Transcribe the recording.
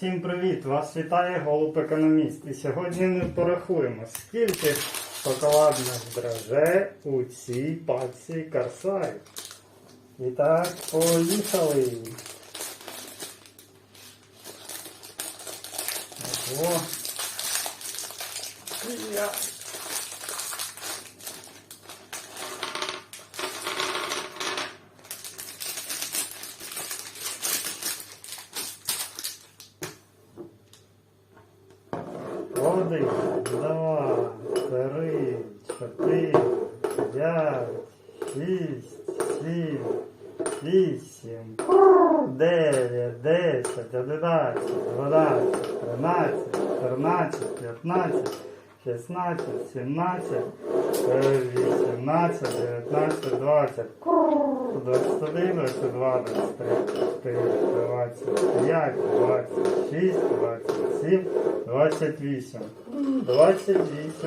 Всім привіт! Вас вітає голуб економіст. І сьогодні ми порахуємо, скільки шоколадних драже у цій паці Карсай. І так, поїхали. Ого. Один, два, три, чотири, п'ять, шість, сім, вісім, дев'ять, десять, одинадцять, дванадцять, тринадцять, чотирнадцять, п'ятнадцять, шістнадцять, сімнадцять, вісімнадцять, дев'ятнадцять, двадцять. Двадцять один, двадцять два, двадцять три, чотири, двадцять п'ять, двадцять шість,